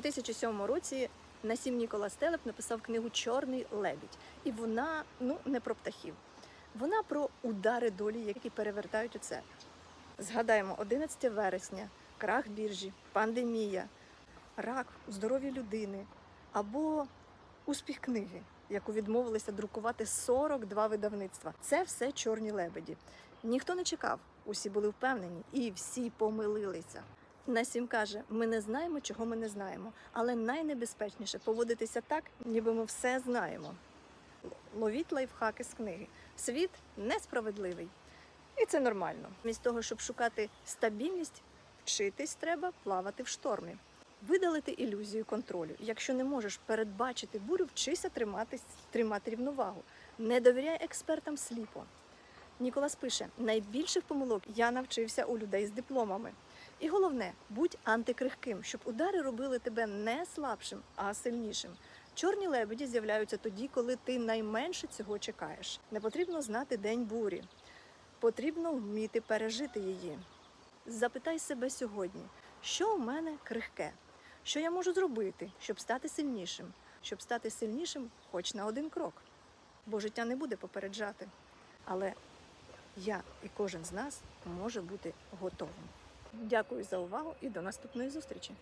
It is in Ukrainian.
У 2007 році Насім Нікола Стелеп написав книгу Чорний лебідь. І вона ну не про птахів. Вона про удари долі, які перевертають усе. Згадаємо, 11 вересня, крах біржі, пандемія, рак у здоров'я людини або успіх книги, яку відмовилися друкувати 42 видавництва. Це все чорні лебеді. Ніхто не чекав, усі були впевнені і всі помилилися. Насім каже: ми не знаємо, чого ми не знаємо, але найнебезпечніше поводитися так, ніби ми все знаємо. Ловіть лайфхаки з книги. Світ несправедливий. І це нормально. Вмість того, щоб шукати стабільність, вчитись треба плавати в штормі. Видалити ілюзію контролю. Якщо не можеш передбачити бурю, вчися триматись, тримати рівновагу. Не довіряй експертам сліпо. Ніколас пише: найбільших помилок я навчився у людей з дипломами. І головне, будь антикрихким, щоб удари робили тебе не слабшим, а сильнішим. Чорні лебеді з'являються тоді, коли ти найменше цього чекаєш. Не потрібно знати день бурі, потрібно вміти пережити її. Запитай себе сьогодні, що у мене крихке, що я можу зробити, щоб стати сильнішим, щоб стати сильнішим хоч на один крок. Бо життя не буде попереджати. Але я і кожен з нас може бути готовим. Дякую за увагу і до наступної зустрічі!